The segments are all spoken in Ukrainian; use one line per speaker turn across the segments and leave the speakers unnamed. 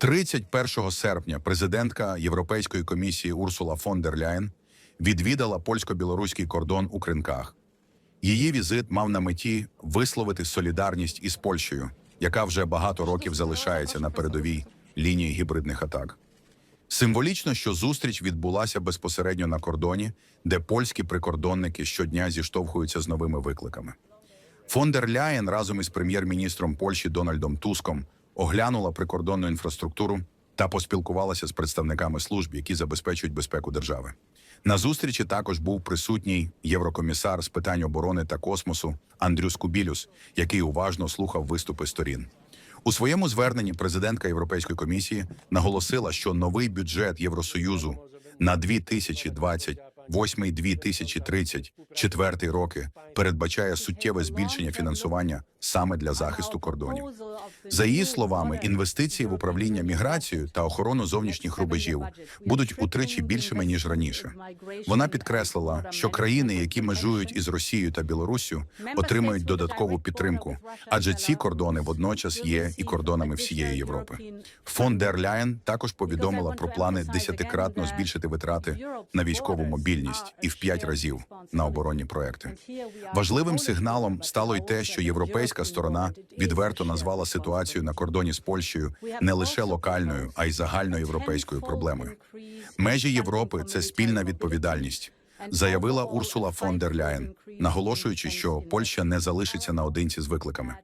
31 серпня президентка Європейської комісії Урсула фон дер Ляєн відвідала польсько-білоруський кордон у Кринках. Її візит мав на меті висловити солідарність із Польщею, яка вже багато років залишається на передовій лінії гібридних атак. Символічно, що зустріч відбулася безпосередньо на кордоні, де польські прикордонники щодня зіштовхуються з новими викликами. Фон дер Ляєн разом із прем'єр-міністром Польщі Дональдом Туском оглянула прикордонну інфраструктуру та поспілкувалася з представниками служб, які забезпечують безпеку держави. На зустрічі також був присутній єврокомісар з питань оборони та космосу Андрюс Кубілюс, який уважно слухав виступи сторін. У своєму зверненні президентка Європейської комісії наголосила, що новий бюджет Євросоюзу на 2028-2034 роки передбачає суттєве збільшення фінансування саме для захисту кордонів. За її словами, інвестиції в управління міграцією та охорону зовнішніх рубежів будуть утричі більшими ніж раніше. Вона підкреслила, що країни, які межують із Росією та Білоруссю, отримають додаткову підтримку, адже ці кордони водночас є і кордонами всієї Європи. Фон дер Ляєн також повідомила про плани десятикратно збільшити витрати на військову мобільність і в п'ять разів на оборонні проекти. Важливим сигналом стало й те, що європейська сторона відверто назвала ситуацію на кордоні з Польщею не лише локальною, а й загальноєвропейською проблемою. Межі Європи це спільна відповідальність, заявила Урсула фон дер Ляєн, наголошуючи, що Польща не залишиться наодинці з викликами.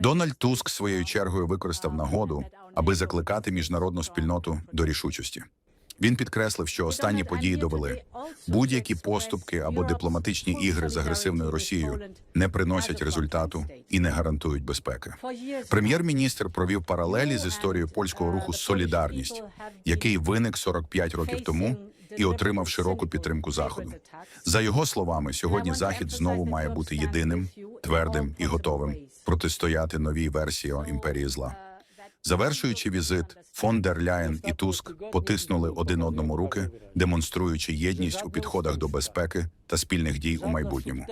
Дональд Туск своєю чергою використав нагоду, аби закликати міжнародну спільноту до рішучості. Він підкреслив, що останні події довели будь-які поступки або дипломатичні ігри з агресивною Росією не приносять результату і не гарантують безпеки. Прем'єр-міністр провів паралелі з історією польського руху Солідарність, який виник 45 років тому і отримав широку підтримку заходу. За його словами, сьогодні захід знову має бути єдиним, твердим і готовим протистояти новій версії імперії зла. Завершуючи візит, фон дер Ляєн і Туск потиснули один одному руки, демонструючи єдність у підходах до безпеки та спільних дій у майбутньому.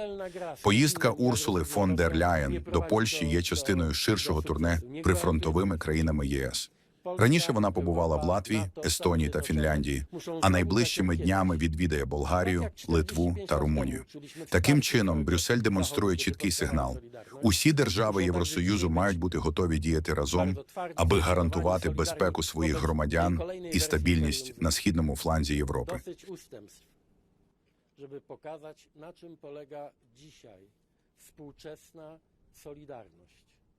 Поїздка Урсули фон дер Ляєн до Польщі є частиною ширшого турне прифронтовими країнами ЄС. Раніше вона побувала в Латвії, Естонії та Фінляндії, а найближчими днями відвідає Болгарію, Литву та Румунію. Таким чином, Брюссель демонструє чіткий сигнал: усі держави Євросоюзу мають бути готові діяти разом, аби гарантувати безпеку своїх громадян і стабільність на східному фланзі Європи.
żeby pokazać, na czym polega dzisiaj współczesna solidarność.